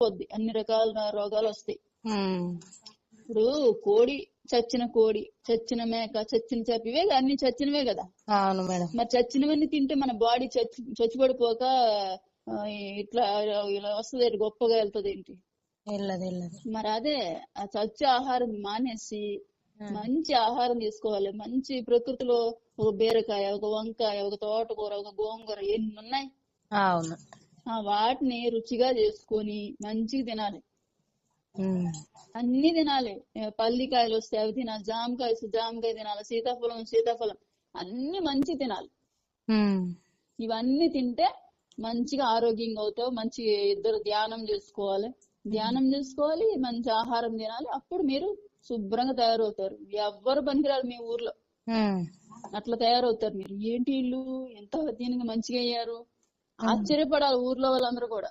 పోద్ది. అన్ని రకాల రోగాలు వస్తాయి. ఇప్పుడు కోడి చచ్చిన కోడి చచ్చిన మేక చచ్చిన చేప ఇవే అన్ని చచ్చినవే కదా. అవును మేడం. మరి చచ్చినవన్నీ తింటే మన బాడీ చచ్చి చచ్చిపడిపోక ఇట్లా ఇలా వస్తుంది గొప్పగా వెళ్తుంది ఏంటి? మరి అదే ఆ చచ్చే ఆహారం మానేసి మంచి ఆహారం తీసుకోవాలి. మంచి ప్రకృతిలో ఒక బీరకాయ ఒక వంకాయ ఒక తోటకూర ఒక గోంగూర ఎన్ని ఉన్నాయి? అవును. ఆ వాటిని రుచిగా చేసుకొని మంచిగా తినాలి. అన్ని తినాలి. పల్లికాయలు వస్తే అవి తినాలి జామకాయ జామకాయ తినాలి సీతాఫలం సీతాఫలం అన్ని మంచి తినాలి. ఇవన్నీ తింటే మంచిగా ఆరోగ్యంగా అవుతావు మంచి ఇద్దరు ధ్యానం చేసుకోవాలి. ధ్యానం చేసుకోవాలి మంచి ఆహారం తినాలి. అప్పుడు మీరు శుభ్రంగా తయారవుతారు. ఎవ్వరు పనికిరారు మీ ఊర్లో. అట్లా తయారవుతారు మీరు. ఏంటి ఇల్లు ఎంత దీనికి మంచిగా అయ్యారు? ఆశ్చర్యపడాలి ఊర్లో వాళ్ళందరూ కూడా.